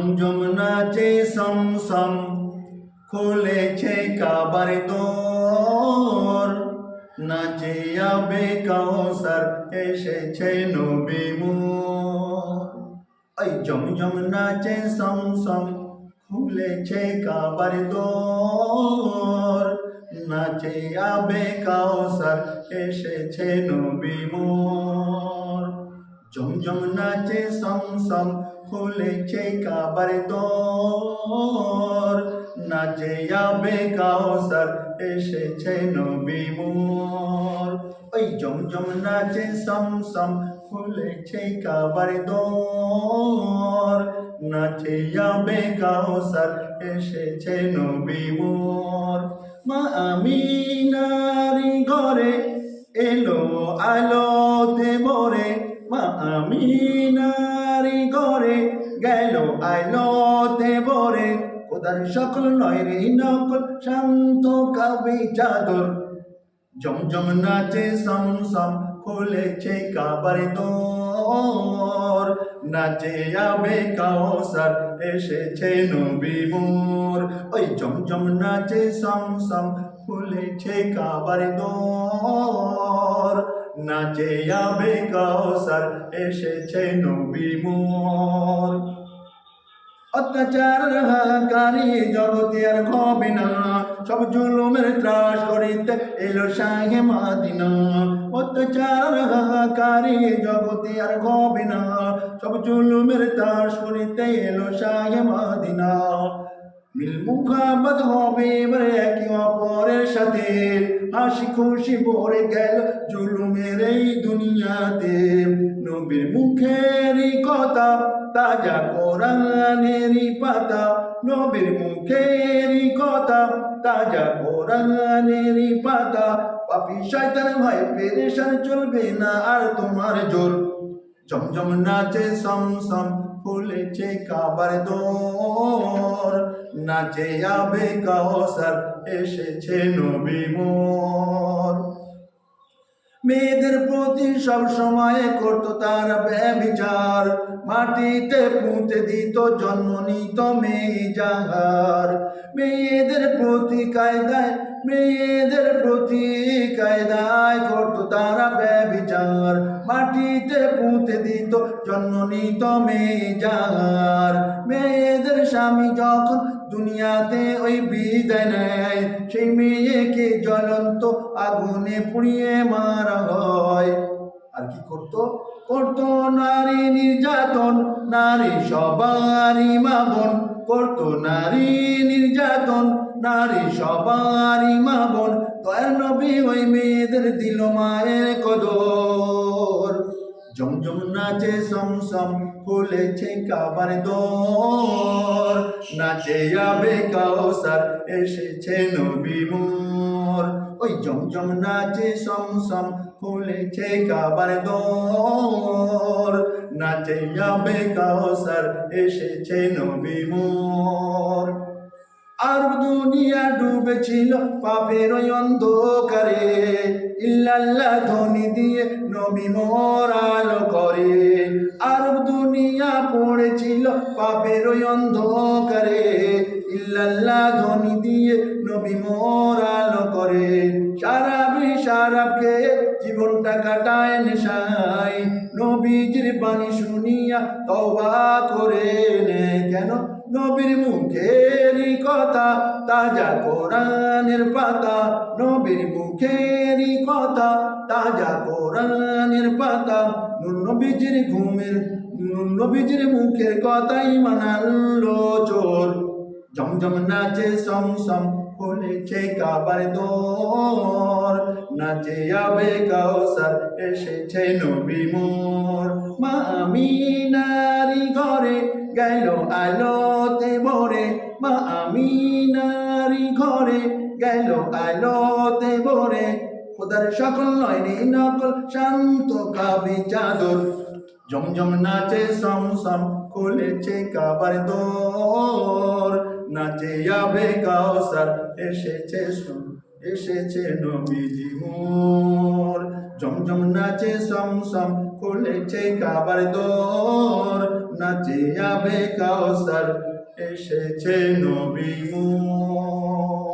জমজম নাচে সমসম, খুলেছে কাবার দোর। নাচে আবে কাউসার এসেছে নবী মোর। ওই জমজম নাচে সমসম, খুলেছে কাবার দোর। নাচে আবে কাউসার এসেছে নবী মোর। জমজম নাচে সমসম খুলেছে কাবার দোর। নাচে আবে কাউসার এসেছে নবী মোর। ওই জমজম নাচে সমসম খুলেছে কাবার দোর। নাচে আবে কাউসার এসেছে নবী মোর। মা আমি আমিনারি ঘরে এলো আলোতে ভরে আমিনারি ঘরে গেল আলোতে ভরে। ওদার সকল নয় রে নকল শান্ত কাবে চাদর। জমজম নাচে সমসম খুলেছে কাবার দোর। নাচে আবে কাউসার এসেছে নবী মোর ওই জমজম নাচে সমসম খুলেছে কাবার দোর। নাচে আবে কাউসার, এসেছে নবী মোর। অত্যাচার হাকারী জগতে আর হবে না। সব জুলুমের ত্রাস করিতে এলো শাহে মাদিনা। অত্যাচার হাকারী জগতে আর হবে না। সব জুলুমের ত্রাস করিতে এলো শাহে মাদিনা। মিল মুখাবাদ হবে, এবার একে অপরের সাথে। হাসি খুশি ভরে গেল জুলুমের এই দুনিয়াতে। নবীর মুখেরই কথা, তাজা কোরআনেরই পাতা। নবীর মুখেরই কথা, তাজা কোরআনেরই পাতা। পাপি শয়তান ভয় পেরেশান চলবে না আর তোমার জোর। জমজম নাচে সমসম ফুলেছে কাবার দোর নাচে আবে কাউসার এসেছে নবী মোর। মেয়েদের প্রতি সব সময় করতো তারা ব্যবিচার মাটিতে পুঁতে দিত, জন্ম নিত মেয়ে যাহার মেয়েদের প্রতি কায়দায়, মেয়েদের প্রতি কায়দায় করতো তারা ব্যবিচার মাটিতে পুঁতে দিত, জন্ম নিত মেয়ে যাহার মেয়েদের স্বামী যখন দুনিয়াতে ওই বিদায় নেয় সেই মেয়েকে জ্বলন্ত আগুনে পুড়িয়ে মারা হয়। আর কি করতো? করতো নারী নির্যাতন, নারী সবারই মাবন। করতো নারী নির্যাতন, নারী সবারই মাবন। দয়ার নবী ওই মেয়েদের দিল মায়ের কদর। জমজম নাচে সমসম ফুলেছে কাবার দোর। নাচে আবে কাউসার এসেছে নবী মোর। ওই জমজম নাচে সমসম ফুলেছে কাবার দোর। নাচে আবে কাউসার এসেছে নবী মোর। আর দুনিয়া ডুবেছিল পাপের অন্ধকারে। ইল্লাল্লাহ ধ্বনি দিয়ে নবী মোর করে। আর দুনিয়া পড়েছিল পাপের অন্ধকারে। ইল্লাল্লাহ ধ্বনি দিয়ে নবী মোর আলো করে। সারাবি সারাবকে জীবনটা কাটায় নেশাই নবীজির বাণী শুনিয়া তওবা করে। নে কেন নবীর মুখেরই কথা, তাজা কোরআনের পাতা। নবীর মুখেরই কথা, তাজা কোরআনের পাতা। নুর নবীজির ঘুমের, নুর নবীজির মুখের কথাই মানালো চোর। জমজম নাচে সমসম খুলেছে কাবার দোর। নাচে আবে কাউসার এসেছে নবী মোর। মা আমিনারি ঘরে গেল আলোতে ভরে, মা আমিনারি ঘরে। গেল আলোতে ভরে, খোদার সকল নয় রে নকল শান্ত কাবে চাদর। জমজম নাচে সমসম খুলেছে কাবার দোর। নাচে আবে কাউসার এসেছে এসেছে নবীজি মোর। জমজম নাচে সমসম খুলেছে কাবার দোর। নাচে যাবে কাউসার এসেছে নবী মো।